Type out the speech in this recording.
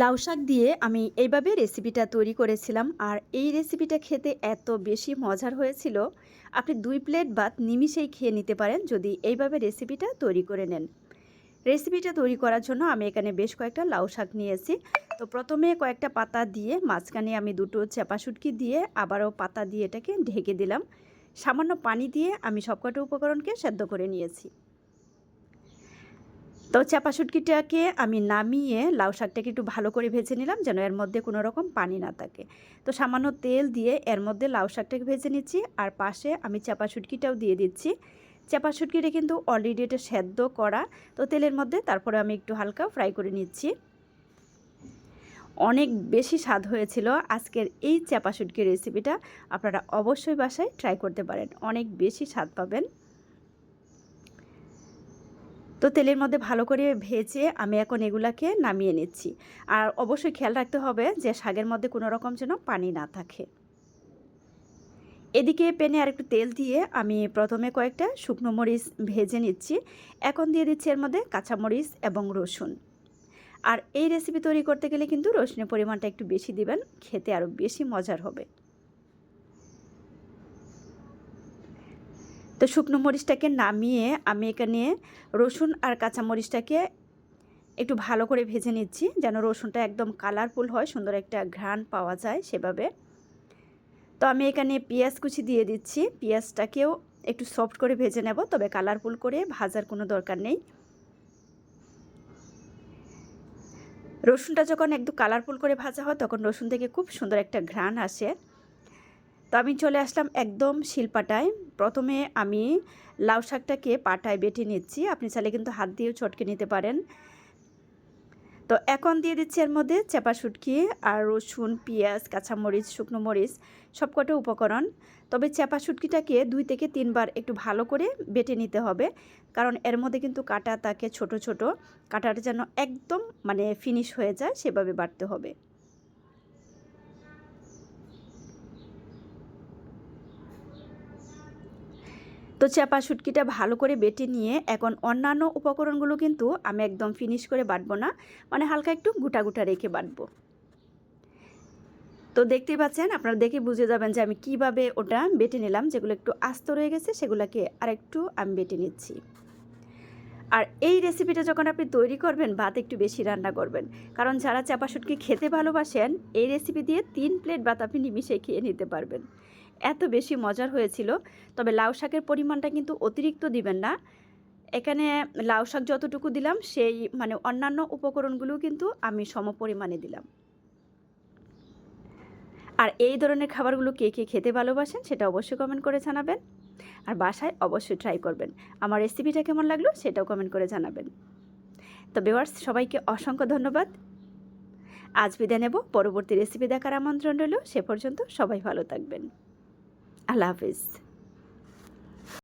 লাউ শাক দিয়ে আমি এইভাবে রেসিপিটা তৈরি করেছিলাম। আর এই রেসিপিটা খেতে এত বেশি মজার হয়েছিল। আপনি দুই প্লেট ভাত নিমিষেই খেয়ে নিতে পারেন যদি এইভাবে রেসিপিটা তৈরি করে নেন। রেসিপিটা তৈরি করার জন্য আমি এখানে বেশ কয়েকটা লাউ শাক নিয়েছি। তো প্রথমে কয়েকটা পাতা দিয়ে মাঝখানে আমি দুটো চাপা দিয়ে আবারও পাতা দিয়ে এটাকে ঢেকে দিলাম। সামান্য পানি দিয়ে আমি সবকটা উপকরণকে সেদ্ধ করে নিয়েছি। তো চাপা শুটকিটাকে আমি নামিয়ে লাউ শাকটাকে একটু ভালো করে ভেজে নিলাম যেন এর মধ্যে কোনো রকম পানি না থাকে। তো সামান্য তেল দিয়ে এর মধ্যে লাউ শাকটাকে ভেজে নিচ্ছি আর পাশে আমি চাপা শুটকিটাও দিয়ে দিচ্ছি। চাপা শুটকিটা কিন্তু অলরেডি এটা সেদ্ধ করা, তো তেলের মধ্যে তারপরে আমি একটু হালকা ফ্রাই করে নিচ্ছি। অনেক বেশি স্বাদ হয়েছিল আজকের এই চাপা শুটকির রেসিপিটা আপনারা অবশ্যই বাসায় ট্রাই করতে পারেন। অনেক বেশি স্বাদ পাবেন। তো তেলের মধ্যে ভালো করে ভেজে আমি এখন এগুলাকে নামিয়ে নিচ্ছি। আর অবশ্যই খেয়াল রাখতে হবে যে শাকের মধ্যে কোনো রকম যেন পানি না থাকে। এদিকে পেনে আর একটু তেল দিয়ে আমি প্রথমে কয়েকটা শুকনো মরিচ ভেজে নিচ্ছি। এখন দিয়ে দিচ্ছি এর মধ্যে কাঁচামরিচ এবং রসুন। আর এই রেসিপি তৈরি করতে গেলে কিন্তু রসুনের পরিমাণটা একটু বেশি দিবেন, খেতে আরও বেশি মজার হবে। তো শুকনো মরিচটাকে নামিয়ে আমি এখানে রসুন আর কাঁচা মরিচটাকে একটু ভালো করে ভেজে নিচ্ছি, যেন রসুনটা একদম কালারফুল হয়, সুন্দর একটা ঘ্রাণ পাওয়া যায় সেভাবে। তো আমি এখানে পেঁয়াজ কুচি দিয়ে দিচ্ছি, পেঁয়াজটাকেও একটু সফট করে ভেজে নেব, তবে কালারফুল করে ভাজার কোনো দরকার নেই। রসুনটা যখন একটু কালারফুল করে ভাজা হয়, তখন রসুন থেকে খুব সুন্দর একটা ঘ্রাণ আসে। তো আমি চলে আসলাম একদম শিলপাটায়। প্রথমে আমি লাউ শাকটাকে পাটায় বেটে নিচ্ছি। আপনি চাইলে কিন্তু হাত দিয়েও চটকে নিতে পারেন। তো এখন দিয়ে দিচ্ছি এর মধ্যে চেপা শুটকি আর রসুন, পেঁয়াজ, কাঁচামরিচ, শুকনো মরিচ, সবকটা উপকরণ। তবে চেপা শুটকিটাকে দুই থেকে তিনবার একটু ভালো করে বেটে নিতে হবে। কারণ এর মধ্যে কিন্তু কাটা তাকে ছোট ছোট। কাটাটা যেন একদম মানে ফিনিশ হয়ে যায়, সেভাবে বাটতে হবে। তো চাপা শুটকিটা ভালো করে বেটে নিয়ে এখন অন্যান্য উপকরণগুলো কিন্তু আমি একদম ফিনিশ করে বাটবো না মানে হালকা একটু গোটা গোটা রেখে বাটবো। তো দেখতেই পাচ্ছেন, আপনারা দেখে বুঝে যাবেন যে আমি কীভাবে ওটা বেটে নিলাম, যেগুলো একটু আস্ত রয়ে গেছে, সেগুলোকে আরেকটু আমি বেটে নিচ্ছি। আর এই রেসিপিটা যখন আপনি তৈরি করবেন, ভাত একটু বেশি রান্না করবেন। কারণ যারা চাপা শুটকি খেতে ভালোবাসেন, এই রেসিপি দিয়ে তিন প্লেট ভাত আপনি নিমিশে খেয়ে নিতে পারবেন। এত বেশি মজার হয়েছিল। তবে লাউ শাকের পরিমাণটা কিন্তু অতিরিক্ত দিবেন না। এখানে লাউ শাক যতটুকু দিলাম, সেই মানে অন্যান্য উপকরণগুলো কিন্তু আমি সম পরিমাণে দিলাম। আর এই ধরনের খাবারগুলো কে কে খেতে ভালোবাসেন, সেটা অবশ্যই কমেন্ট করে জানাবেন। আর বাসায় অবশ্যই ট্রাই করবেন। আমার রেসিপিটা কেমন লাগল, সেটাও কমেন্ট করে জানাবেন। তো বেওয়ার্স সবাইকে অসংখ্য ধন্যবাদ। আজ বিদায় নেব, পরবর্তী রেসিপি দেখার আমন্ত্রণ রইল, সে পর্যন্ত সবাই ভালো থাকবেন। আল্লাহ হাফিজ